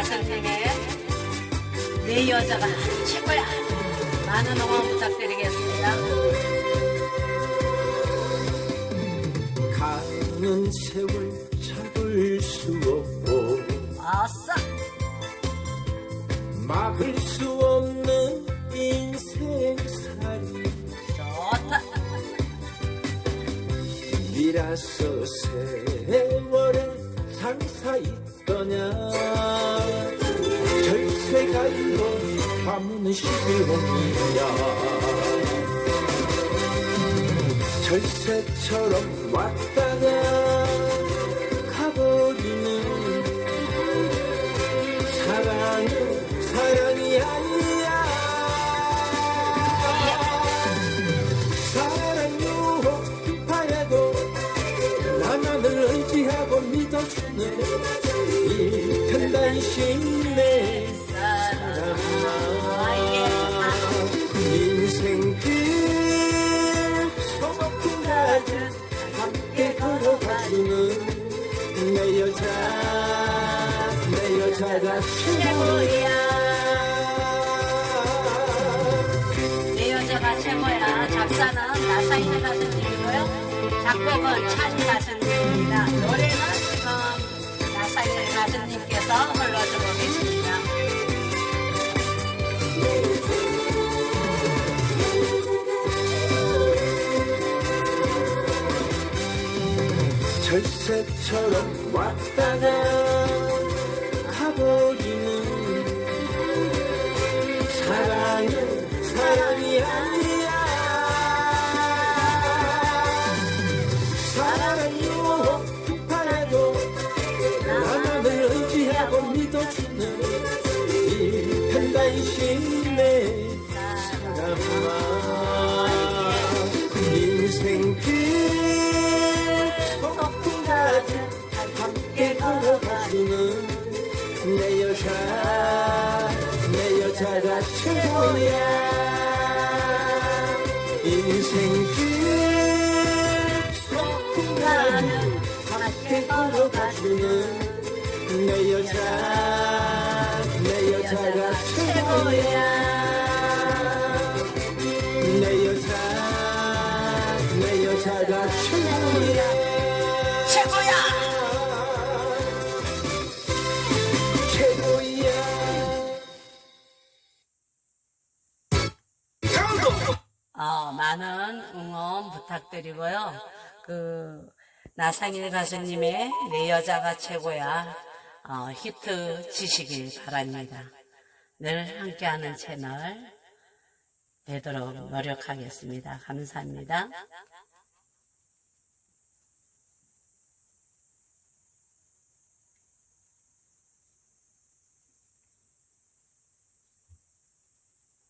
가수님의 내 여자가 최고야. 많은 응원 부탁드리겠습니다. 가는 세월 잡을 수 없고 아싸! 막을 수 없는 인생살이 좋다. 미라서 세 밤은 십일홍이야. 절세처럼 왔다가 가버리는 사랑은 사랑이 아니야. 사랑 유혹 비판해도 나만을 의지하고 믿어주는 이 편단신 여자 내 여자가 최고야 내 여자가 최고야. 작사는 나사인 가수님이고요. 작곡은 찬 가수님입니다. 노래는 지금 나사인 가수님께서 불러주고 계십니다. 절세처럼 왔다가 가버리는 사랑은 사랑이 아니야. 사랑 유혹 비판해도 나만을 의지하고 믿어주는 이 편단신 여자 내 여자가 최고야. 인생길 소풍 가지 함께 걸어가주는 내 여자 내 여자가 최고야. 내 여자 내 여자가 최고야! 최고야 어, 많은 응원 부탁드리고요. 그, 나상일 가수님의 내 여자가 최고야. 어, 히트 지시길 바랍니다. 늘 함께하는 채널 되도록 노력하겠습니다. 감사합니다.